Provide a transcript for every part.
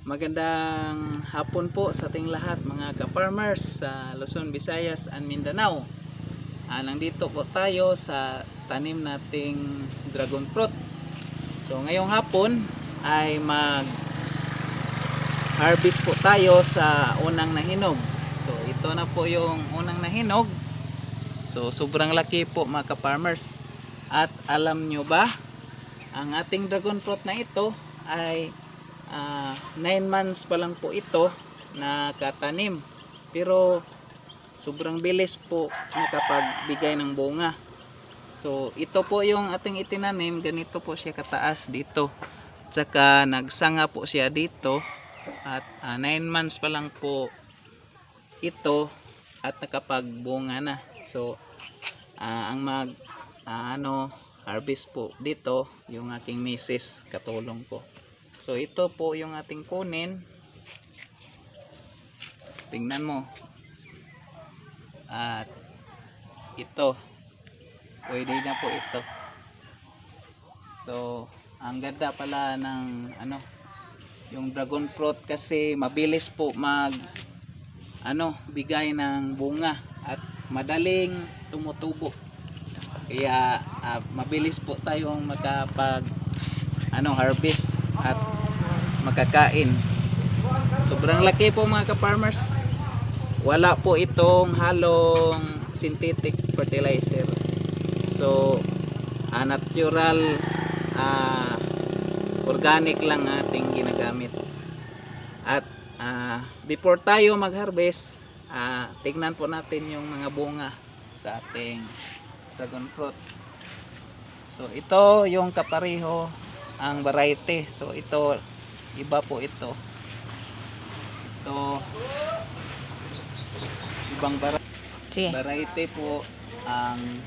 Magandang hapon po sa ating lahat mga ka-farmers sa Luzon, Visayas and Mindanao. Ah, nandito po tayo sa tanim nating dragon fruit. So ngayong hapon ay mag harvest po tayo sa unang nahinog. So ito na po yung unang nahinog. So sobrang laki po mga ka-farmers. At alam nyo ba, ang ating dragon fruit na ito ay 9 months pa lang po ito na katanim. Pero sobrang bilis po nakapagbigay ng bunga. So ito po yung ating itinanim, ganito po siya kataas dito. Tsaka nagsanga po siya dito at 9 months pa lang po ito at nakapagbunga na. So ah, ang mag ah, ano harvest po dito yung aking misis katulong ko. So ito po yung ating kunin. Tingnan mo. At ito. Pwede na po ito. So ang ganda pala ng ano yung dragon fruit kasi mabilis po mag ano bigay ng bunga at madaling tumutubo. Kaya ah, mabilis po tayong makapag ano harvest at makakain. Sobrang laki po mga ka-farmers. Wala po itong halong synthetic fertilizer. So, ah, natural ah, organic lang ating ginagamit. At ah, before tayo mag-harvest, ah, tignan po natin yung mga bunga sa ating dragon fruit. So, ito yung kapareho ang variety. So ito iba po ito. Ito ibang variety. Variety po ang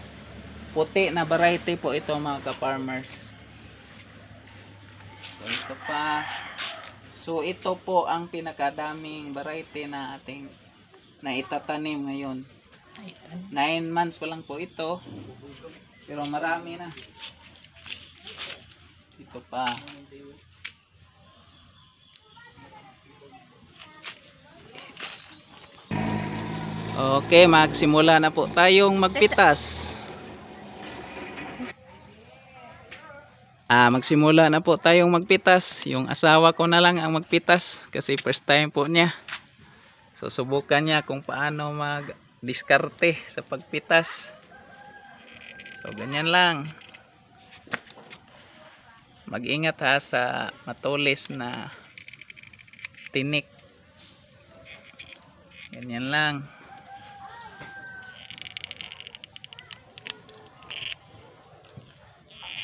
puti na variety po ito mga ka-farmers. So ito pa. So ito po ang pinakadaming variety na ating na itatanim ngayon. 9 months pa lang po ito. Pero marami na. Ito pa. Okay, magsimula na po tayong magpitas. Ah, magsimula na po tayong magpitas. Yung asawa ko na lang ang magpitas kasi first time po niya. So subukan niya kung paano mag-diskarte sa pagpitas. So ganyan lang mag-ingat ha sa matulis na tinik. Ganyan lang.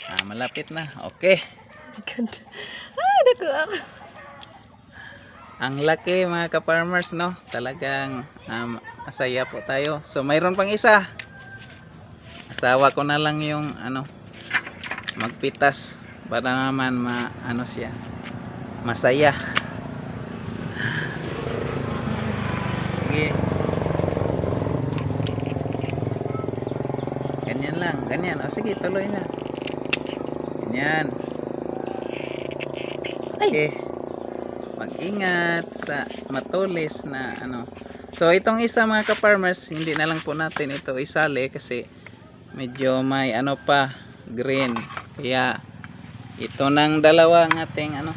Ah, malapit na. Okay. Ay, naku ako. ang laki mga ka-farmers no? Talagang um, masaya po tayo. So mayroon pang isa. Asawa ko na lang yung ano magpitas para naman ma ano siya masaya. Sige. Ganyan lang ganyan. O sige tuloy na. Ganyan. Okay mag-ingat sa matulis na ano. So itong isa mga ka-farmers hindi na lang po natin ito isali kasi medyo may ano pa green. Kaya ito nang dalawa ang ating ano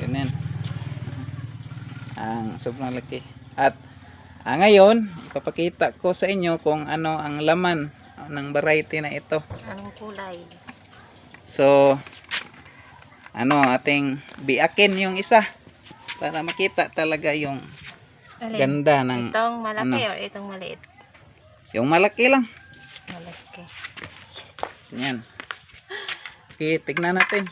ganyan ang sobrang laki at ah, ngayon ipapakita ko sa inyo kung ano ang laman ng variety na ito Anong kulay? so ano ating biakin yung isa para makita talaga yung Alin? ganda ng Itong malaki ano? or itong maliit? yung malaki lang Malaki. yan sige tignan natin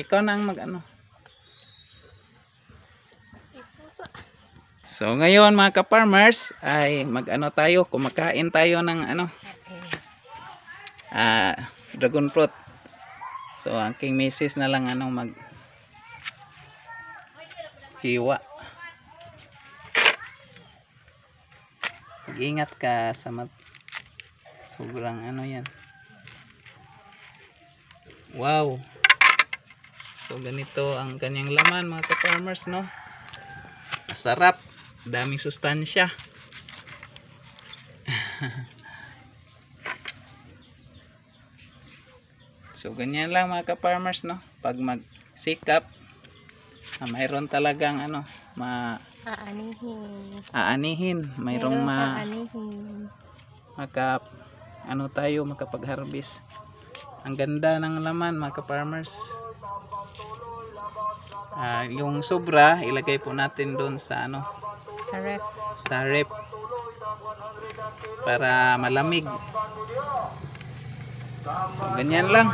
ikaw na ang mag ano So ngayon mga ka-farmers ay mag-ano tayo, kumakain tayo ng ano, ah, dragon fruit. So ang king misis na lang ano mag hiwa. Ingat ka sa mat sobrang ano yan. Wow. So ganito ang kanyang laman mga ka-farmers no. Masarap, daming sustansya. so ganyan lang mga ka-farmers no. Pag mag-sikap, ah, mayroon talagang ano, ma Aanihin. aanihin, mayroong ma Aanihin. maka ano tayo makapag-harvest. Ang ganda ng laman mga ka-farmers. Ah, yung sobra ilagay po natin doon sa ano Sa ref. sa rep para malamig. So ganyan lang.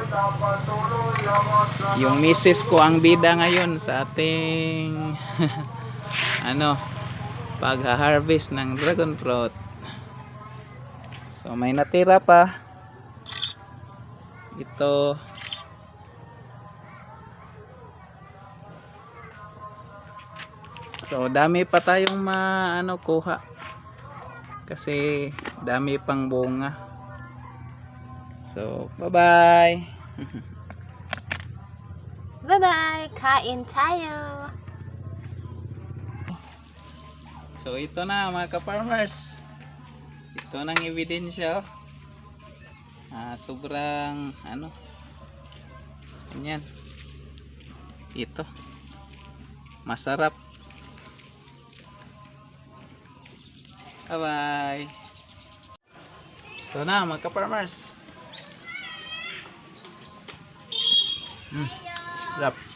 Yung misis ko ang bida ngayon sa ating ano pag-harvest ng dragon fruit. So may natira pa. Ito So dami pa tayong maano kuha. Kasi dami pang bunga. So bye-bye. Bye-bye! Kain tayo! So ito na mga ka-farmers. Ito nang ebidensya. oh. Ah, sobrang ano. Ganyan. Ito. Masarap. Bye-bye. Ito na mga ka-farmers. Hmm. Sarap.